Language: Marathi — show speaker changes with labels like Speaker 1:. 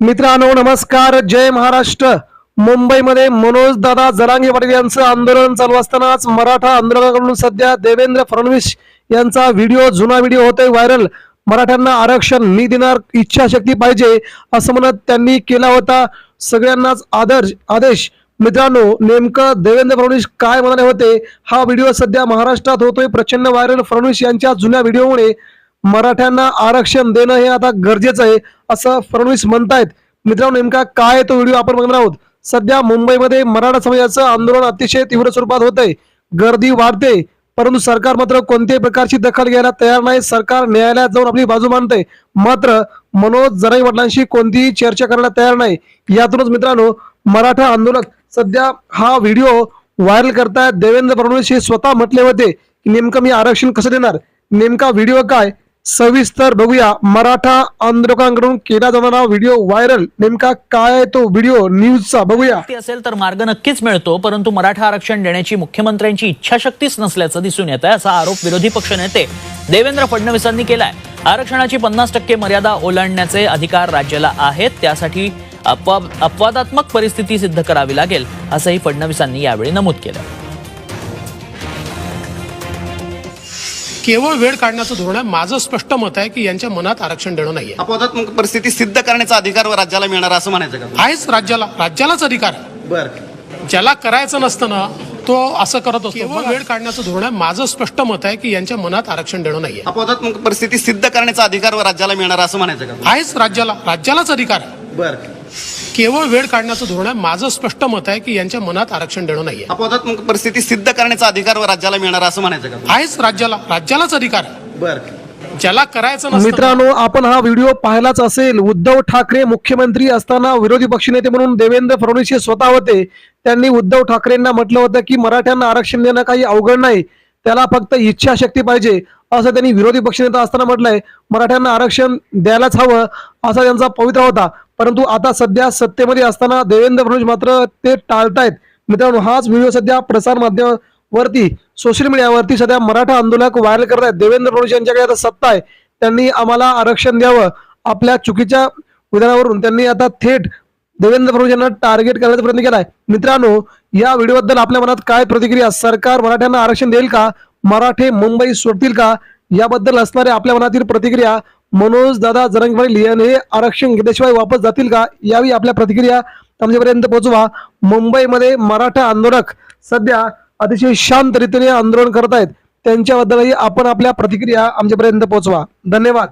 Speaker 1: मित्रांनो नमस्कार. जय महाराष्ट्र. मुंबईमध्ये मनोज दादा जरांगे पाटील यांचं आंदोलन चालू असतानाच मराठा आंदोलनाकडून सध्या देवेंद्र फडणवीस यांचा व्हिडिओ जुना व्हिडिओ होतोय व्हायरल. मराठ्यांना आरक्षण मी देणार इच्छाशक्ती पाहिजे असं म्हणत त्यांनी केला होता सगळ्यांनाच आदर्श आदेश. मित्रांनो नेमकं देवेंद्र फडणवीस काय म्हणाले होते? हा व्हिडिओ सध्या महाराष्ट्रात होतोय. प्रचंड व्हायरल फडणवीस यांच्या जुन्या व्हिडिओमुळे. मराठ्यांना आरक्षण देणं हे आता गरजेचं आहे असं फडणवीस म्हणतायत. मित्रांनो नेमका काय आहे तो व्हिडिओ आपण बघणार आहोत. सध्या मुंबईमध्ये मराठा समाजाचं आंदोलन अतिशय तीव्र स्वरूपात होत आहे गर्दी वाढते परंतु सरकार मात्र कोणत्याही प्रकारची दखल घ्यायला तयार नाही. सरकार न्यायालयात जाऊन आपली बाजू मांडते मात्र मनोज जराई वडिलांशी कोणतीही चर्चा करायला तयार नाही. यातूनच मित्रांनो मराठा आंदोलक सध्या हा व्हिडिओ व्हायरल करतायत. देवेंद्र फडणवीस हे स्वतः म्हटले होते की नेमकं मी आरक्षण कसं देणार? नेमका व्हिडिओ काय? सविस्तर बघूया. मराठा आंदोलकांकडून केला जाणारा व्हिडिओ व्हायरल. नेमका काय आहे तो व्हिडिओ? न्यूजचा बघूया.
Speaker 2: असेल तर मार्ग नक्कीच मिळतो परंतु मराठा आरक्षण देण्याची मुख्यमंत्र्यांची इच्छाशक्तीच नसल्याचं दिसून येत आहे असा आरोप विरोधी पक्षनेते देवेंद्र फडणवीसांनी केलाय. आरक्षणाची पन्नास टक्के मर्यादा ओलांडण्याचे अधिकार राज्याला आहेत त्यासाठी अपवादात्मक परिस्थिती सिद्ध करावी लागेल असंही फडणवीसांनी यावेळी नमूद केलं.
Speaker 3: केवळ वेळ काढण्याचं धोरण आहे. माझं स्पष्ट मत आहे की यांच्या मनात आरक्षण देणं नाहीये.
Speaker 4: अपवादात्मक परिस्थिती सिद्ध करण्याचा अधिकार राज्याला मिळणार असं म्हणायचं का?
Speaker 3: आहेच राज्याला. राज्यालाच अधिकार आहे.
Speaker 4: बर.
Speaker 3: ज्याला करायचं नसतं ना तो असं करत असतो. केवळ वेळ काढण्याचं धोरण आहे. माझं स्पष्ट मत आहे की यांच्या मनात आरक्षण देणं नाहीये.
Speaker 4: अपवादात्मक परिस्थिती सिद्ध करण्याचा अधिकार राज्याला मिळणार असं म्हणायचं का?
Speaker 3: आहेच राज्याला. राज्यालाच अधिकार आहे.
Speaker 4: बर.
Speaker 3: केवळ वेळ काढण्याचं धोरण आहे. माझं स्पष्ट मत आहे की यांच्या मनात आरक्षण देणं नाहीये.
Speaker 4: अपवादात्मक परिस्थिती सिद्ध करण्याचा अधिकार राज्याला मिळणार असं म्हणायचं का?
Speaker 3: आहेच राज्याला. राज्यालाच अधिकार आहे.
Speaker 4: बर.
Speaker 3: ज्याला करायचं नसतं
Speaker 1: मित्रांनो आपण हा व्हिडिओ पाहिलाच असेल. उद्धव ठाकरे मुख्यमंत्री असताना विरोधी पक्षनेते म्हणून देवेंद्र फडणवीस हे स्वतः होते. त्यांनी उद्धव ठाकरेंना म्हटलं होतं की मराठ्यांना आरक्षण देणं काही अवघड नाही. त्याला फक्त इच्छाशक्ती पाहिजे. असं त्यांनी विरोधी पक्षनेता असताना म्हटलंय. मराठ्यांना आरक्षण द्यायलाच हवं असा त्यांचा पवित्रा होता. परंतु आता सध्या सत्तेमध्ये असताना देवेंद्र फडणवीस मात्र ते टाळतायत. मित्रांनो हाच व्हिडिओ सध्या प्रसार माध्यमावरती सोशल मीडियावरती सध्या मराठा आंदोलक व्हायरल करत आहेत देवेंद्र फडणवीस यांच्याकडे आता सत्ता आहे. त्यांनी आम्हाला आरक्षण द्यावं. आपल्या चुकीच्या विधानावरून त्यांनी आता थेट देवेंद्र फडणवीस यांना टार्गेट करण्याचा प्रयत्न केलाय. मित्रांनो या व्हिडिओबद्दल आपल्या मनात काय प्रतिक्रिया? सरकार मराठ्यांना आरक्षण देईल का? मराठे मुंबई सोडतील का? याबद्दल असणाऱ्या आपल्या मनातील प्रतिक्रिया मनोज दादा जरंग पाटील यांनी आरक्षण घेतल्याशिवाय वापस जातील का? यावी आपल्या प्रतिक्रिया आमच्यापर्यंत पोहोचवा. मुंबईमध्ये मराठा आंदोलक सध्या अतिशय शांत रीतीने आंदोलन करत आहेत. त्यांच्याबद्दलही आपण आपल्या प्रतिक्रिया आमच्यापर्यंत पोहोचवा. धन्यवाद.